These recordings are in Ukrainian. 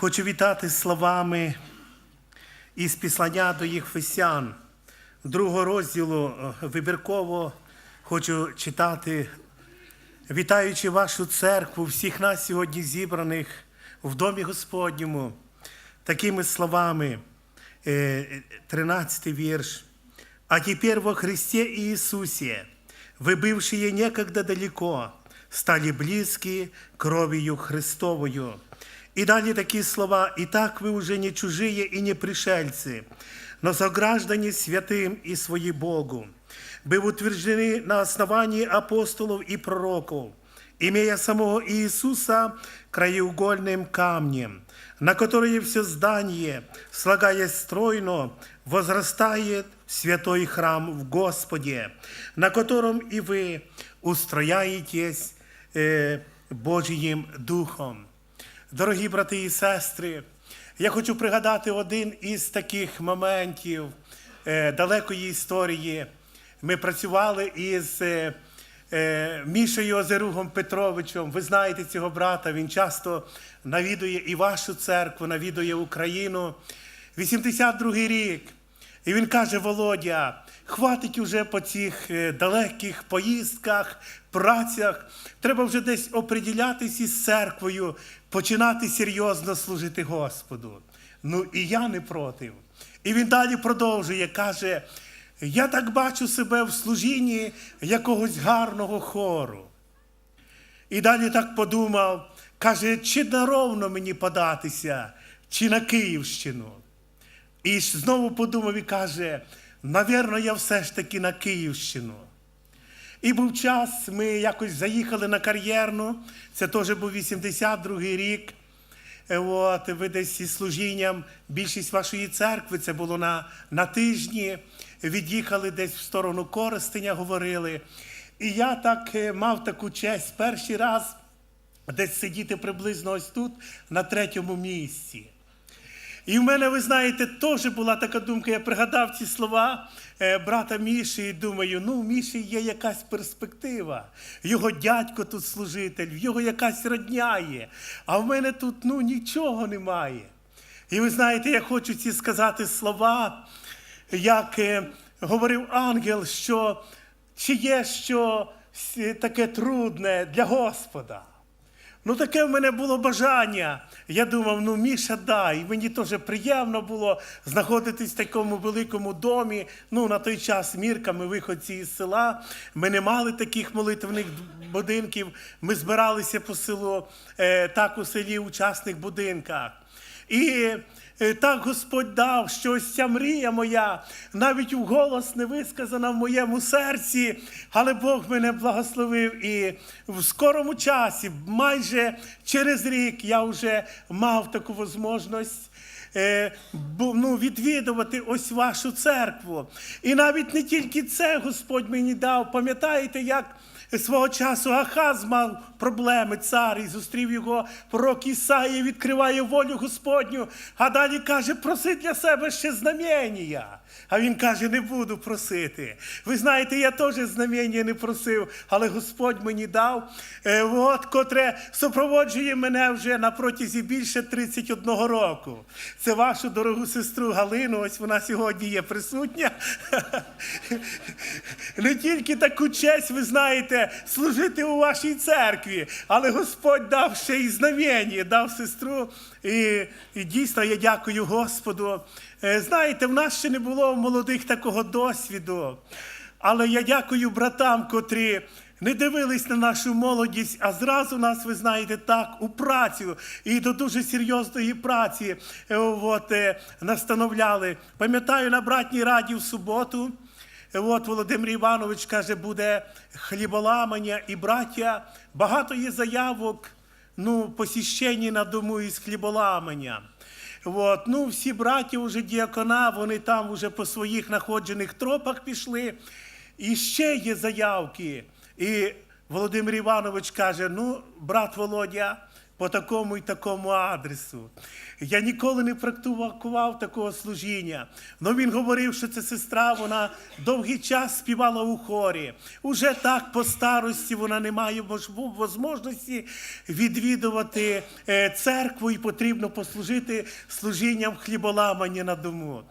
Хочу вітати словами із післання до їх фесян. Другого розділу е, вибірково хочу читати, вітаючи вашу церкву, всіх нас сьогодні зібраних в домі Господньому, такими словами, е, 13 вірш. А теперь во Христе Иисусе, вы, бывшие некогда далеко, стали близки кровью Христовою. И далее такие слова, «Итак вы уже не чужие и не пришельцы, но сограждане святым и свои Богу, быв утверждены на основании апостолов и пророков, имея самого Иисуса краеугольным камнем, на которое все здание, слагаясь стройно, возрастает в святой храм в Господе, на котором и вы устрояетесь э, Божиїм Духом. Дорогі брати і сестри, я хочу пригадати один із таких моментів е, далекої історії. Ми працювали із е, е, Мішею Озеругом Петровичем. Ви знаєте цього брата, він часто навідує і вашу церкву, навідує Україну. 82-й рік. І він каже: Володя, хватить уже по цих е, далеких поїздках, працях. Треба вже десь оприділятись із церквою, починати серйозно служити Господу. Ну і я не проти. І він далі продовжує, каже: я так бачу себе в служінні якогось гарного хору. І далі так подумав, каже, чи наровно мені податися, чи на Київщину. І знову подумав і каже: навірно, я все ж таки на Київщину. І був час, ми якось заїхали на кар'єрну, це теж був 82-й рік. Е, От, ви десь із служінням, більшість вашої церкви, це було на, на тижні, від'їхали десь в сторону Коростеня, говорили. І я так е, мав таку честь перший раз десь сидіти приблизно ось тут, на третьому місці. І в мене, ви знаєте, теж була така думка. Я пригадав ці слова е, брата Міші і думаю, ну, в Міші є якась перспектива. Його дядько тут служитель, в його якась родня є. А в мене тут ну, нічого немає. І ви знаєте, я хочу ці сказати слова, як е, говорив ангел, що чи є що таке трудне для Господа. Ну, таке в мене було бажання. Я думав, ну Міша, дай. Мені теж приємно було знаходитись в такому великому домі. Ну, на той час Мірка, ми виходці із села. Ми не мали таких молитвених будинків. Ми збиралися по селу, е, так у селі учасних будинках. І так Господь дав, що ось ця мрія моя, навіть у голос не висказана в моєму серці, але Бог мене благословив. І в скорому часі, майже через рік, я вже мав таку можливість е, ну, відвідувати ось вашу церкву. І навіть не тільки це Господь мені дав. Пам'ятаєте, як свого часу Ахаз мав проблеми, цар, і зустрів його пророк Ісаїя, відкриває волю Господню, а далі каже, проси для себе ще знамення. А він каже, не буду просити. Ви знаєте, я теж знамення не просив, але Господь мені дав, е, от, котре супроводжує мене вже на протязі більше 31 року. Це вашу дорогу сестру Галину, ось вона сьогодні є присутня. Не тільки таку честь, ви знаєте, служити у вашій церкві, але Господь дав ще й знамення, дав сестру. І, і дійсно я дякую Господу. Е, Знаєте, в нас ще не було молодих такого досвіду. Але я дякую братам, котрі не дивились на нашу молодість, а зразу нас, ви знаєте, так, у працю і до дуже серйозної праці е, от, е, настановляли. Пам'ятаю, на братній раді в суботу. Е, От Володимир Іванович каже, буде хліболамання і браття. Багато є заявок, ну, посіщені на дому із хліболамання. От, ну, всі браті вже діакона, вони там вже по своїх находжених тропах пішли. І ще є заявки. І Володимир Іванович каже: ну, брат Володя, по такому і такому адресу. Я ніколи не практикував такого служіння. але він говорив, що ця сестра, вона довгий час співала у хорі. Уже так по старості вона не має можливості відвідувати е, церкву і потрібно послужити служінням хліболамання на дому.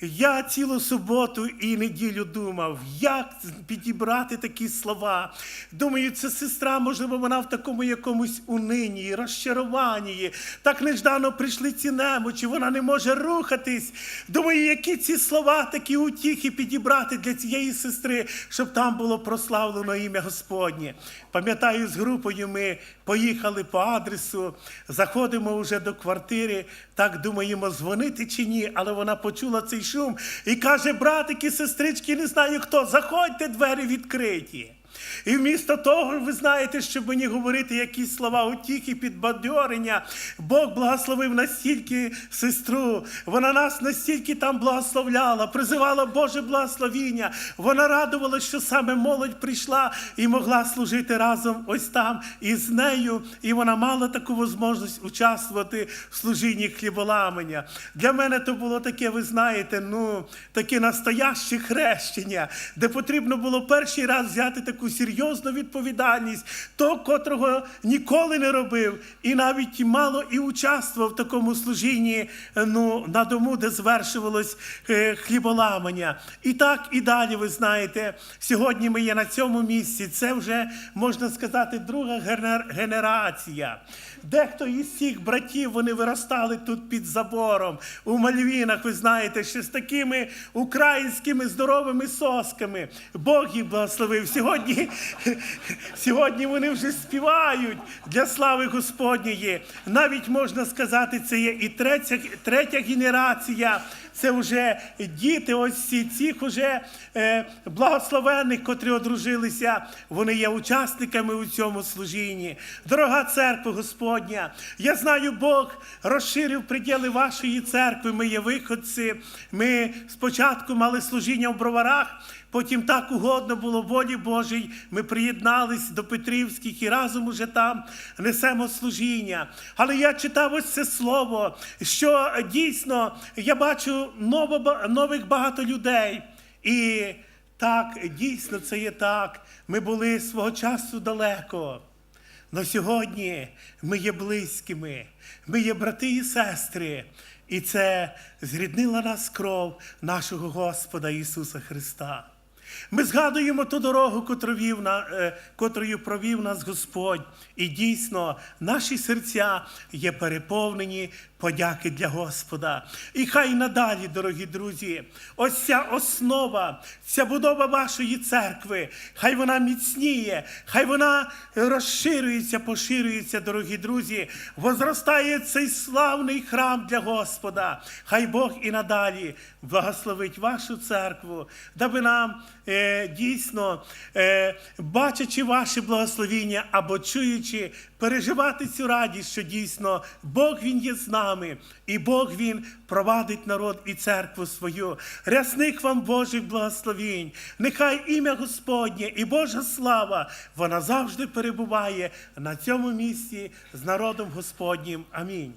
Я цілу суботу і неділю думав, як підібрати такі слова. Думаю, це сестра, можливо, вона в такому якомусь унині, розчаруванні. Так неждано прийшли ці немочі, вона не може рухатись. Думаю, які ці слова, такі утіхи підібрати для цієї сестри, щоб там було прославлено ім'я Господнє. Пам'ятаю, з групою ми поїхали по адресу, заходимо вже до квартири, так думаємо, дзвонити чи ні, але вона почула цей шум і каже: братики, сестрички, не знаю хто, заходьте, двері відкриті. І вмісто того, ви знаєте, щоб мені говорити якісь слова утіхи, підбадьорення, Бог благословив настільки сестру, вона нас настільки там благословляла, призивала Боже благословіння. Вона радувала, що саме молодь прийшла і могла служити разом ось там із нею. І вона мала таку можливість участвувати в служінні хліболамання. Для мене то було таке, ви знаєте, ну таке настояще хрещення, де потрібно було перший раз взяти таку серйозну відповідальність, то, котрого ніколи не робив, і навіть мало і участвував в такому служінні ну, на дому, де звершувалось е, хліболамання. І так і далі, ви знаєте, сьогодні ми є на цьому місці. Це вже можна сказати друга генерація. Дехто із цих братів вони виростали тут під забором у Мальвінах, ви знаєте, ще з такими українськими здоровими сосками. Бог їх благословив. Сьогодні, сьогодні вони вже співають для слави Господньої. Навіть можна сказати, це є і третя, третя генерація. Це вже діти, ось ці цих уже е, благословенних, котрі одружилися, вони є учасниками у цьому служінні. Дорога церква Господня, я знаю, Бог розширив приділи вашої церкви. Ми є виходці. Ми спочатку мали служіння в броварах. Потім так угодно було волі Божій. Ми приєднались до Петрівських і разом уже там несемо служіння. Але я читав ось це слово, що дійсно я бачу нових багато людей. І так, дійсно, це є так. Ми були свого часу далеко. Но сьогодні ми є близькими, ми є брати і сестри, і це зріднила нас кров нашого Господа Ісуса Христа. Ми згадуємо ту дорогу, е, котрою провів нас Господь. І дійсно, наші серця є переповнені подяки для Господа. І хай надалі, дорогі друзі, ось ця основа, ця будова вашої церкви, хай вона міцніє, хай вона розширюється, поширюється, дорогі друзі, возростає цей славний храм для Господа. Хай Бог і надалі благословить вашу церкву, даби нам дійсно, е, бачачи ваше благословіння або чуючи, переживати цю радість, що дійсно Бог Він є з нами, і Бог Він провадить народ і церкву свою. Рясних вам Божих благословінь. Нехай ім'я Господнє і Божа слава, вона завжди перебуває на цьому місці з народом Господнім. Амінь.